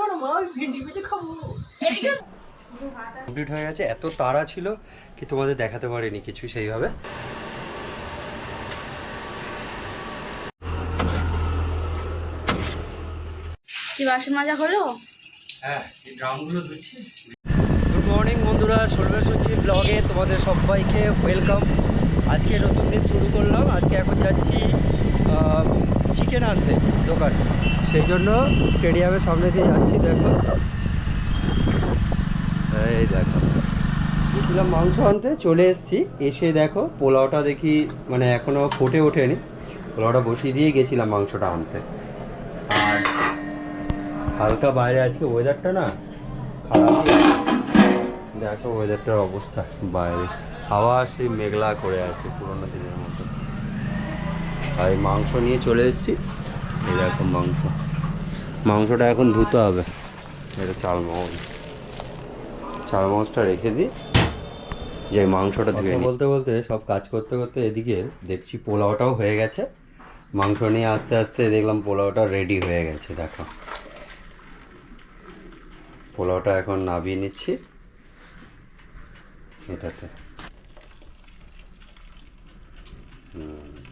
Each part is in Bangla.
ধরো মা আমি ভেন্ডি ভেজে খাব। কমপ্লিট হয়ে গেছে এত তাড়া ছিল কি তোমাদের দেখাতে পারিনি কিছু সেইভাবে। কি বাসন মাজা হলো? হ্যাঁ এই ড্রামগুলো ধুচ্ছি। গুড মর্নিং বন্ধুরা সর্বে সঞ্জীব ব্লগে তোমাদের সবাইকে ওয়েলকাম আজকে নতুন দিন শুরু করলাম আজকে এখন যাচ্ছি চিকেন আনতে দোকান। সেই জন্য স্টেডিয়ামের সামনে দিয়ে যাচ্ছি, দেখো। এই দেখো। গেছিলাম মাংস আনতে, চলে এসেছি। এসে দেখো, পোলাওটা দেখি মানে এখনও ফুটে ওঠেনি। পোলাওটা বসিয়ে দিয়ে গেছিলাম মাংসটা আনতে। আর হালকা বাইরে আজকে ওয়েদারটা না খারাপ। দেখো ওয়েদারটার অবস্থা, বাইরে। হাওয়া সেই মেঘলা করে আছে পুরোনো দিনের মতো। এই মাংস নিয়ে চলে এসেছি। এরকম মাংস। মাংসটা এখন ধুতে হবে। এটা চাল মগজ। চাল মগজটা রেখে দিই। যে মাংসটা ধুয়ে বলতে বলতে সব কাজ করতে করতে এদিকে দেখছি পোলাওটাও হয়ে গেছে। মাংস নিয়ে আস্তে আস্তে দেখলাম পোলাওটা রেডি হয়ে গেছে দেখো। পোলাওটা এখন নাবিয়ে নিচ্ছি। এটাতে। হুম।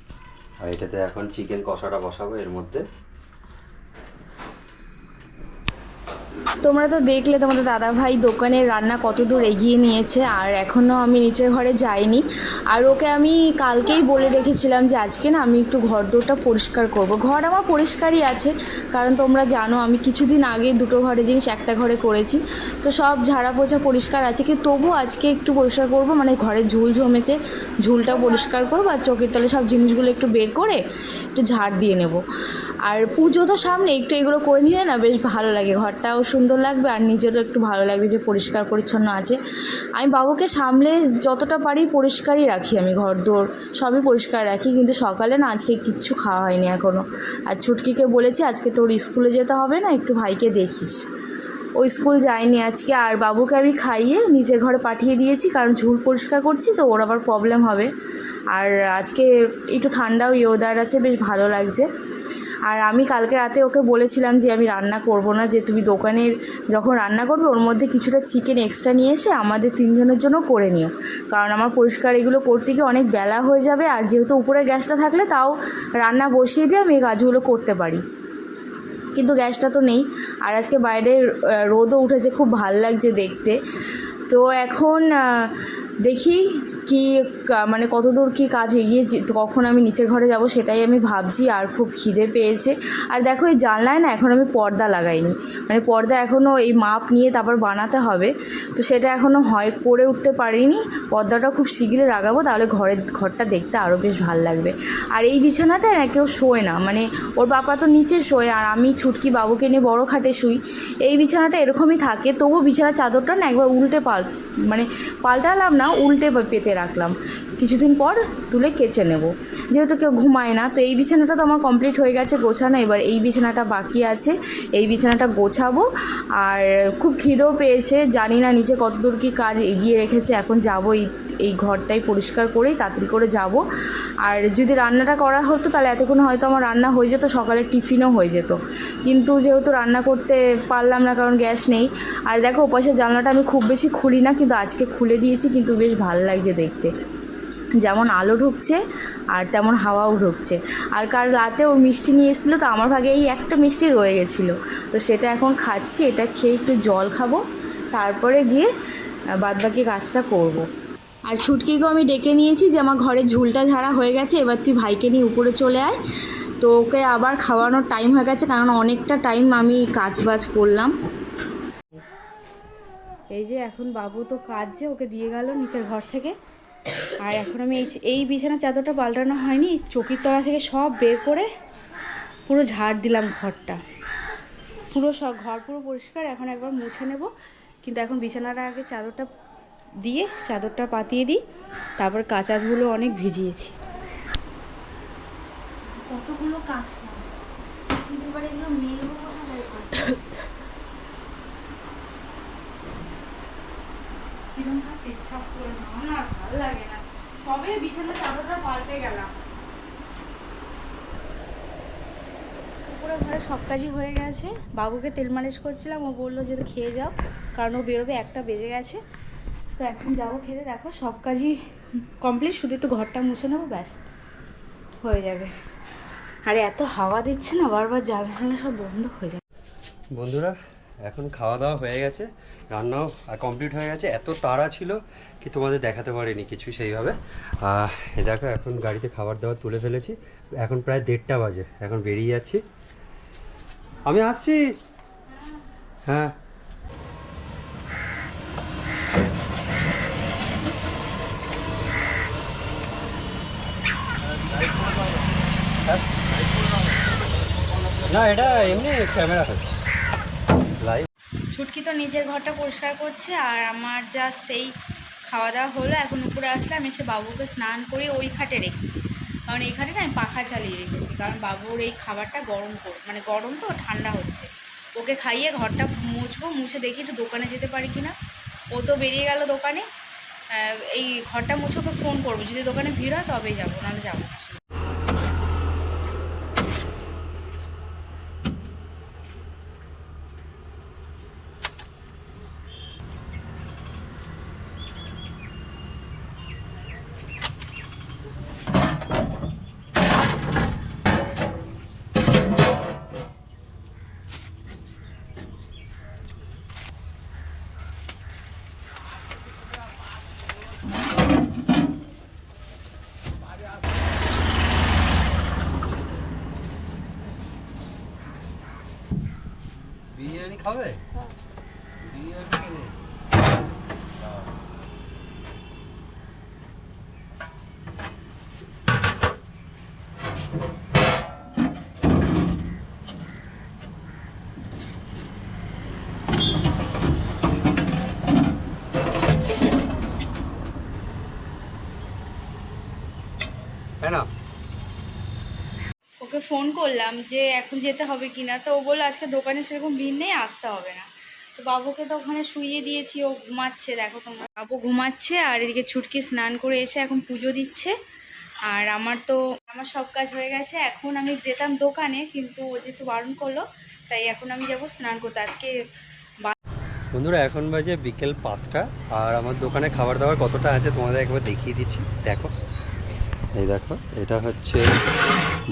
আর এটাতে এখন চিকেন কষাটা বসাবো এর মধ্যে। তোমরা তো দেখলে তোমাদের দাদা ভাই দোকানের রান্না কত দূর এগিয়ে নিয়েছে, আর এখনও আমি নিচের ঘরে যাইনি। আর ওকে আমি কালকেই বলে রেখেছিলাম যে, আজকে না আমি একটু ঘর দোরটা পরিষ্কার করব। ঘর আমার পরিষ্কারই আছে, কারণ তোমরা জানো আমি কিছুদিন আগে দুটো ঘরে জিনিস একটা ঘরে করেছি, তো সব ঝাড়া পোছা পরিষ্কার আছে। কিন্তু তবু আজকে একটু পরিষ্কার করব? মানে ঘরে ঝুল জমেছে ঝুলটা পরিষ্কার করব, আর চোখের তলে সব জিনিসগুলো একটু বের করে একটু ঝাড় দিয়ে নেব। আর পুজো তো সামনে, একটু এগুলো করে নিলে না বেশ ভালো লাগে। ঘরটাও সুন্দর লাগবে আর নিজেরও একটু ভালো লাগবে যে পরিষ্কার পরিচ্ছন্ন আছে। আমি বাবুকে সামলে যতটা পারি পরিষ্কারই রাখি আমি, ঘর দোর সবই পরিষ্কার রাখি, কিন্তু সকালে না আজকে কিচ্ছু খাওয়া হয়নি এখনও আর ছুটকিকে বলেছি আজকে তোর স্কুলে যেতে হবে না, একটু ভাইকে দেখিস। ও স্কুল যায়নি আজকে, আর বাবুকে আমি খাইয়ে নিজের ঘরে পাঠিয়ে দিয়েছি, কারণ ঝুল পরিষ্কার করছি তো, ওর আবার প্রবলেম হবে। আর আজকে একটু ঠান্ডাও ইয়োদার আছে, বেশ ভালো লাগছে। আর আমি কালকে রাতে ওকে বলেছিলাম যে আমি রান্না করব না, যে তুমি দোকানের যখন রান্না করবে ওর মধ্যে কিছুটা চিকেন এক্সট্রা নিয়ে এসে আমাদের তিনজনের জন্য করে নিও। কারণ আমার পরিষ্কার এগুলো করতে গিয়ে অনেক বেলা হয়ে যাবে আর যেহেতু উপরে গ্যাসটা থাকলে তাও রান্না বসিয়ে দিয়ে আমি এই কাজগুলো করতে পারি। কিন্তু গ্যাসটা তো নেই। আর আজকে বাইরে রোদও উঠেছে, খুব ভালো লাগছে দেখতে। তো এখন দেখি কি মানে কতদূর কি কাজ এগিয়ে কখন আমি নিচের ঘরে যাব সেটাই আমি ভাবছি, আর খুব খিদে পেয়েছে। আর দেখো এই জানলায় না এখন আমি পর্দা লাগাইনি। মানে পর্দা এখনও এই মাপ নিয়ে তারপর বানাতে হবে। তো সেটা এখনও হয়, করে উঠতে পারিনি। পর্দাটা খুব শীঘ্রই লাগাবো, তাহলে ঘরের ঘরটা দেখতে আরও বেশ ভালো লাগবে। আর এই বিছানাটা না কেউ শোয় না মানে ওর বাবা তো নিচে শোয়, আর আমি ছুটকি বাবুকে নিয়ে বড় খাটে শুই। এই বিছানাটা এরকমই থাকে তবু বিছানার চাদরটা না একবার উল্টে পাল মানে পাল্টালাম না, উল্টে পেতে রাখলাম। কিছুদিন পর তুলে কেচে নেব। যেহেতু কেউ ঘুমায় না, তো এই বিছানাটা তো আমার কমপ্লিট হয়ে গেছে গোছানো। এবার এই বিছানাটা বাকি আছে। এই বিছানাটা গোছাবো। আর খুব খিদেও পেয়েছে। জানি না নিচে কতদূর কি কাজ এগিয়ে রেখেছে। এখন যাব এই এই ঘরটাই পরিষ্কার করেই তাড়াতাড়ি করে যাব। আর যদি রান্নাটা করা হতো, তাহলে এতক্ষণ হয়তো আমার রান্না হয়ে যেত সকালে টিফিনও হয়ে যেত। কিন্তু যেহেতু রান্না করতে পারলাম না, কারণ গ্যাস নেই। আর দেখো, ওপাশের জানলাটা আমি খুব বেশি খুলি না, কিন্তু আজকে খুলে দিয়েছি, কিন্তু বেশ ভালো লাগছে দেখতে। যেমন আলো ঢুকছে, আর তেমন হাওয়াও ঢুকছে। আর কার রাতে ওর মিষ্টি নিয়ে এসেছিল, তো আমার ভাগে এই একটা মিষ্টি রয়ে গেছিল। তো সেটা এখন খাচ্ছি, এটা খেয়ে একটু জল খাব, তারপরে গিয়ে বাদবাকি কাজটা করব। আর ছুটকিকেও আমি ডেকে নিয়েছি যে আমার ঘরে ঝুলটা ঝাড়া হয়ে গেছে, এবার তুই ভাইকে নিয়ে উপরে চলে আয়। তো ওকে আবার খাওয়ানোর টাইম হয়ে গেছে, কারণ অনেকটা টাইম আমি কাজ বাজ করলাম। এই যে এখন বাবু তো কাজে ওকে দিয়ে গেল নিচের ঘর থেকে। আর এখন আমি এই এই বিছানার চাদরটা পাল্টানো হয়নি, চকির তলা থেকে সব বের করে পুরো ঝাড় দিলাম ঘরটা। পুরো সব ঘর পুরো পরিষ্কার, এখন একবার মুছে নেব। কিন্তু এখন বিছানাটা আগে চাদরটা দিয়ে চাদরটা পাতিয়ে দিই তারপর কাঁচাগুলো অনেক ভিজিয়েছি। কতগুলো কাঁচা এগুলো মেলবো লাগে না। চাদরটা পাল্টে গেলাম। ঘরে সব কাজই হয়ে গেছে। বাবুকে তেল মালিশ করছিলাম ও বলল যে খেয়ে যাও কারণ ও বেরোবে একটা বেজে গেছে। তো এখন যাব খেতে। দেখো, সব কাজই কমপ্লিট শুধু একটু ঘরটা মুছে নেব, ব্যাস, হয়ে যাবে। আর এত হাওয়া দিচ্ছে না, বারবার জানলা সব বন্ধ হয়ে যাবে। বন্ধুরা, এখন খাওয়া দাওয়া হয়ে গেছে, রান্নাও কমপ্লিট হয়ে গেছে। এত তাড়া ছিল কি তোমাদের দেখাতে পারিনি কিছু সেইভাবে। এই দেখো, এখন গাড়িতে খাবার দাবার তুলে ফেলেছি। এখন প্রায় দেড়টা বাজে, এখন বেরিয়ে যাচ্ছি। আমি আসছি। হ্যাঁ। না, এটা এমনি ক্যামেরা হচ্ছে। ছুটকি তো নিজের ঘরটা পরিষ্কার করছে আর আমার জাস্ট এই খাওয়া দাওয়া হলো। এখন উপরে আসলাম, এসে বাবুকে স্নান করে ওই খাটে রেখেছি। কারণ এই খাটে না আমি পাখা চালিয়ে রেখেছি, কারণ বাবুর এই খাবারটা গরম কর মানে গরম তো, ঠান্ডা হচ্ছে। ওকে খাইয়ে ঘরটা মুছবো, মুছে দেখি একটু দোকানে যেতে পারি কি না ও তো বেরিয়ে গেল দোকানে। এই ঘরটা মুছে ওকে ফোন করব। যদি দোকানে ভিড় হয় তবেই যাব, নাহলে যাব বিরিয়ানি খাবে বিরিয়ানি ফোন করলাম যে এখন যেতে হবে কি না তো ও বলল আজকে দোকানে সেরকম ভিড় নেই, আসতে হবে না। তো বাবুকে তো ওখানে শুইয়ে দিয়েছি, ও ঘুমাচ্ছে, দেখো তোমরা। বাবু ঘুমাচ্ছে আর এদিকে ছুটকি স্নান করে এসে এখন পুজো দিচ্ছে। আর আমার তো, আমার সব কাজ হয়ে গেছে, এখন আমি যেতাম দোকানে, কিন্তু ও যেহেতু বারণ করল, তাই এখন আমি যাব স্নান করতে। আজকে বন্ধুরা, এখন বাজে বিকেল পাঁচটা, আর আমার দোকানে খাবার দাবার কতটা আছে তোমাদের একবার দেখিয়ে দিচ্ছি। দেখো। এই দেখো, এটা হচ্ছে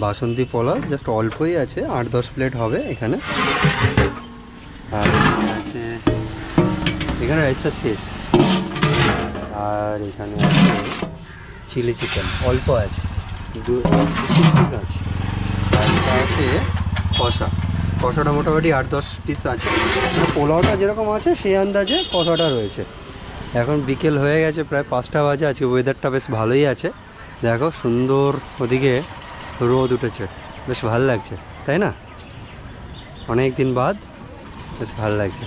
বাসন্তী পোলাও জাস্ট অল্পই আছে আট দশ প্লেট হবে এখানে। আর আছে, এখানে রাইসটা শেষ। আর এখানে চিলি চিকেন অল্প আছে, দু পিস আছে। আর এটা আছে কষা। কষাটা মোটামুটি আট দশ পিস আছে পোলাওটা যেরকম আছে, সেই আন্দাজে কষাটা রয়েছে। এখন বিকেল হয়ে গেছে, প্রায় পাঁচটা বাজে, আজকে ওয়েদারটা বেশ ভালোই আছে। দেখো, সুন্দর ওদিকে রোদ উঠেছে। বেশ ভালো লাগছে, তাই না? অনেক দিন বাদ, বেশ ভালো লাগছে।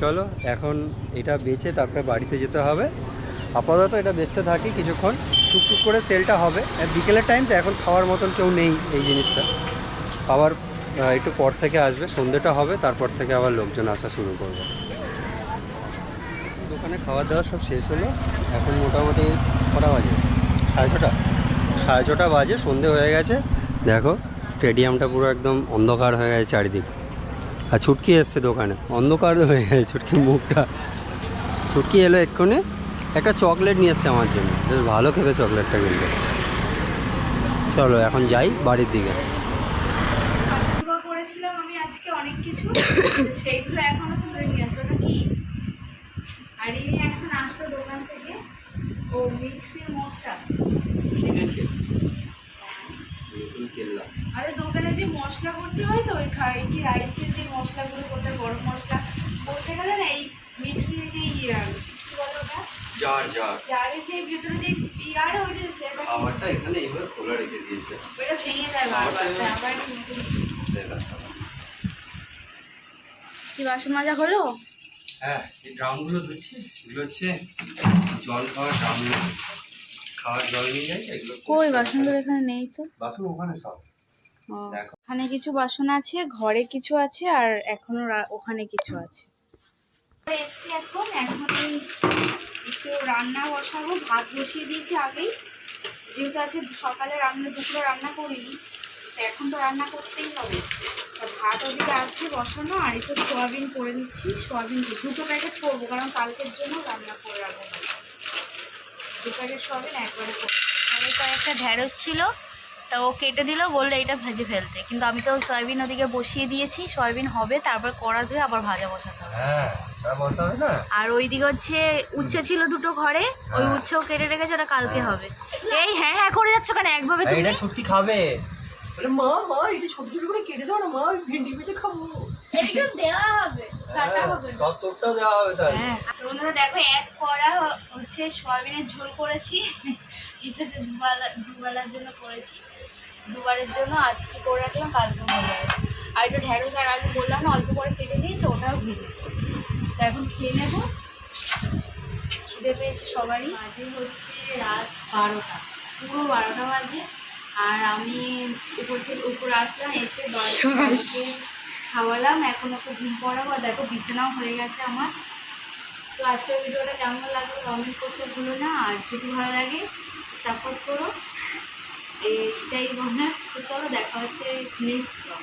চলো, এখন এটা বেচে তারপরে বাড়িতে যেতে হবে। আপাতত এটা বেচতে থাকি কিছুক্ষণ। টুকটুক করে সেলটা হবে। বিকেলের টাইম তো এখন খাওয়ার মতন কেউ নেই এই জিনিসটা। আবার একটু পর থেকে আসবে সন্ধ্যেটা হবে, তারপর থেকে আবার লোকজন আসা শুরু করবে। দোকানে খাওয়া দাওয়া সব শেষ হলো। এখন মোটামুটি কটা বাজে? সাড়ে ছটা? সাড়ে ছটা বাজে, সন্ধে হয়ে গেছে। দেখো, স্টেডিয়ামটা পুরো একদম অন্ধকার হয়ে গেছে চারিদিক। আর ছুটকি এসছে দোকানে। অন্ধকার হয়ে গেছে ছুটকির মুখটা। ছুটকি এলো এক্ষুনি। একটা চকলেট নিয়ে এসছে আমার জন্য। বেশ ভালো খেতে চকলেটটা কিন্তু। চলো, এখন যাই বাড়ির দিকে। সেইগুলো এখনও তুলে নিয়ে আসলো কি? আর এই এখন আসলো দোকান থেকে ও মিক্সির মগটা। কিনেছি নতুন কিনলাম আরে দোকানে যে মশলা করতে হয় তো ওই খাই কি রাইসের যে মশলাগুলো করতে গরম মশলা করতে গেলে না এই মিক্সির যে ইয়ে কি বলো ওটা? জার জার জারে যে ভিতরে যে ইয়ার ওইটা খাবারটা এখানে এবার খোলা রেখে দিয়েছে। ওইটা ভেঙে যায় আবার কি বাসন মাজা হলো? হ্যাঁ এই ড্রামগুলো ধুচ্ছি। এগুলো হচ্ছে জল খাওয়ার ড্রামগুলো। খাওয়ার জল নিয়ে যাই এগুলো কই বাসনগুলো এখানে নেই তো? ওখানে সব। ওখানে কিছু বাসন আছে ঘরে কিছু আছে আর এখনও ওখানে কিছু আছে। এসছি এখন এখন একটু রান্না বসাবো ভাত বসিয়ে দিয়েছি আগেই। যেহেতু আছে সকালে রান্না দুপুরে রান্না করিনি তো এখন তো রান্না করতেই হবে। তা ভাত ওদিকে আছে বসানো আর একটু সোয়াবিন করে নিচ্ছি সোয়াবিন দুটো প্যাকেট করব কারণ কালকের জন্য রান্না করে রাখব। সোয়াবিন একবারে করব কয়েকটা ঢ্যাঁড়স ছিল তা ও কেটে দিল বলল এটা ভেজে ফেলতে। কিন্তু আমি তো সয়াবিন ওদিকে বসিয়ে দিয়েছি সয়াবিন হবে তারপর কড়া ধুয়ে আবার ভাজা বসাতে হবে। হ্যাঁ আর ওইদিকে হচ্ছে উচ্ছে ছিল দুটো ঘরে ওই হ্যাঁ। উচ্ছেও কেটে রেখেছে ওটা কালকে হবে। এই হ্যাঁ হ্যাঁ করে যাচ্ছ কেন? একভাবে তুমি এটা ছুটকি খাবে। বলে মা মা এটা ছোট ছোট করে কেটে দাও না মা ভেন্ডি ভেজে খাব। এটা দেওয়া হবে। হবে দেওয়া হবে তাই। হ্যাঁ বন্ধুরা দেখো এক কড়া হচ্ছে সয়াবিনের ঝোল করেছি। এটাতে দুবেলা দুবেলার জন্য করেছি। দুবারের জন্য আজকে করে রাখলাম কালকে হয়ে আর একটু ঢেঁড়স আর আলু বললাম না অল্প করে কেটে দিয়েছে ওটাও ভেজেছি। তো এখন খেয়ে নেব। খিদে পেয়েছে সবারই। বাজে হচ্ছে রাত বারোটা। পুরো বারোটা বাজে। আর আমি উপর থেকে উপরে আসলাম এসে বাড়িতে খাওয়ালাম, এখন ওকে ঘুম পড়াবো। আর দেখো, বিছানাও হয়ে গেছে আমার। তো আজকের ভিডিওটা কেমন লাগল কমেন্ট করতে ভুলো না। আর যদি ভালো লাগে সাপোর্ট করো। এইটাই বলার। তো চলো, দেখা হচ্ছে নেক্সট ব্লগ